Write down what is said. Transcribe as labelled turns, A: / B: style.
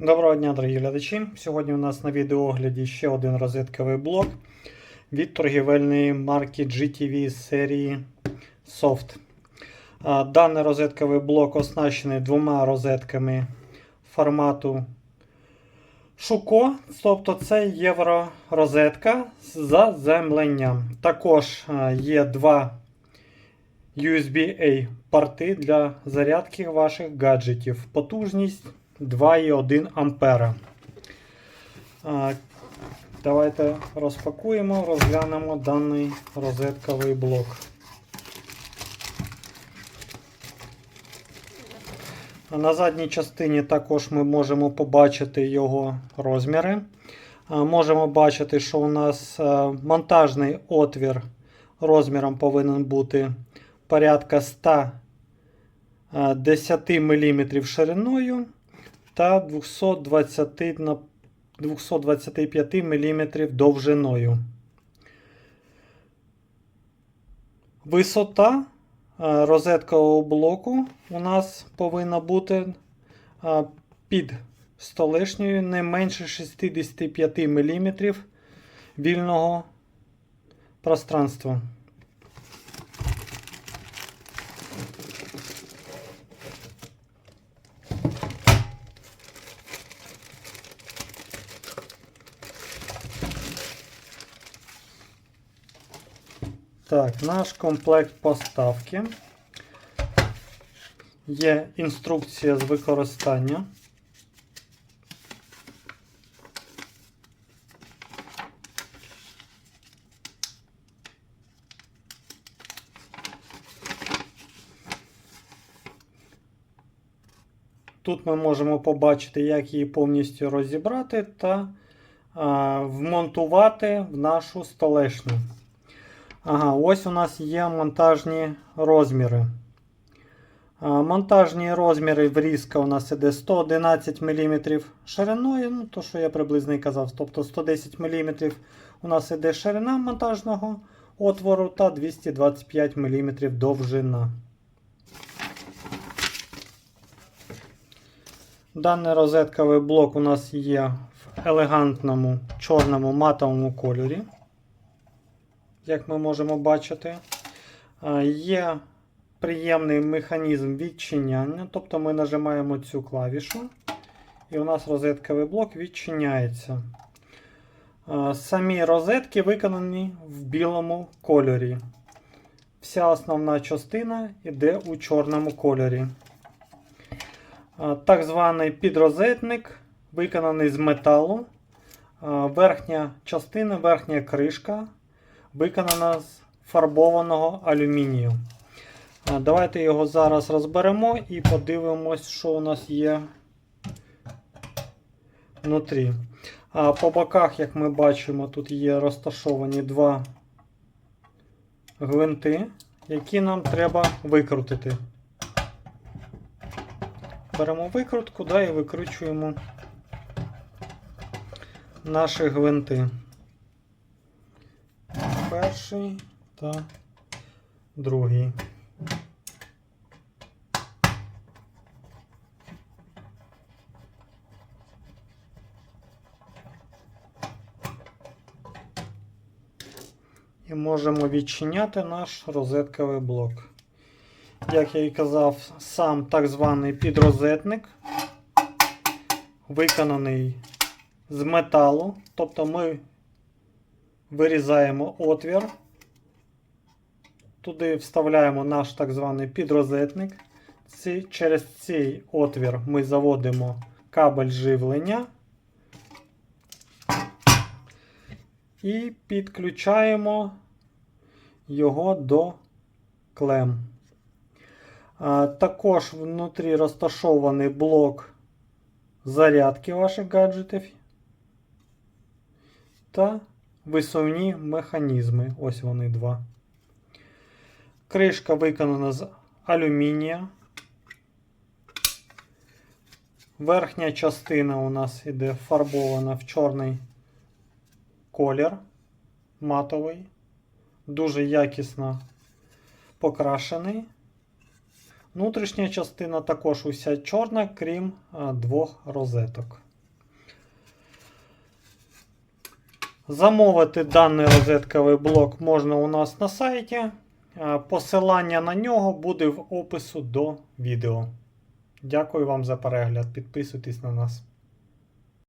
A: Доброго дня, дорогі глядачі. Сьогодні у нас на відеоогляді ще один розетковий блок від торгівельної марки GTV серії Soft. Даний розетковий блок оснащений двома розетками формату Шуко, тобто це євророзетка з заземленням. Також є два USB-A порти для зарядки ваших гаджетів. Потужність 2,1 ампера. Давайте розпакуємо, розглянемо даний розетковий блок. На задній частині також ми можемо побачити його розміри. Можемо бачити, що у нас монтажний отвір розміром повинен бути порядка 110 мм шириною та 220 на 225 мм довжиною. Висота е, розеткового блоку у нас повинна бути е, під столешньою не менше 65 мм вільного пространства. Так, наш комплект поставки. Є інструкція з використання. Тут ми можемо побачити, як її повністю розібрати та а, вмонтувати в нашу столешню. Ага, ось у нас є монтажні розміри. Монтажні розміри врізка у нас іде 111 мм шириною, ну, то, що я приблизно і казав, тобто 110 мм у нас іде ширина монтажного отвору та 225 мм довжина. Даний розетковий блок у нас є в елегантному чорному матовому кольорі як ми можемо бачити. Є приємний механізм відчиняння, тобто ми нажимаємо цю клавішу, і у нас розетковий блок відчиняється. Самі розетки виконані в білому кольорі. Вся основна частина йде у чорному кольорі. Так званий підрозетник виконаний з металу. Верхня частина, верхня кришка виконана з фарбованого алюмінію. Давайте його зараз розберемо і подивимось, що у нас є внутрі. А по боках, як ми бачимо, тут є розташовані два гвинти, які нам треба викрутити. Беремо викрутку да, і викручуємо наші гвинти перший та другий. І можемо відчиняти наш розетковий блок. Як я і казав, сам так званий підрозетник виконаний з металу, тобто ми Вирізаємо отвір. Туди вставляємо наш так званий підрозетник. Ці, через цей отвір ми заводимо кабель живлення і підключаємо його до клем. А, також внутрі розташований блок зарядки ваших гаджетів та висувні механізми. Ось вони два. Кришка виконана з алюмінія. Верхня частина у нас іде фарбована в чорний колір матовий. Дуже якісно покрашений. Внутрішня частина також уся чорна, крім двох розеток. Замовити даний розетковий блок можна у нас на сайті. Е, Посилання на нього буде в опису до відео. Дякую вам за перегляд. Підписуйтесь на нас.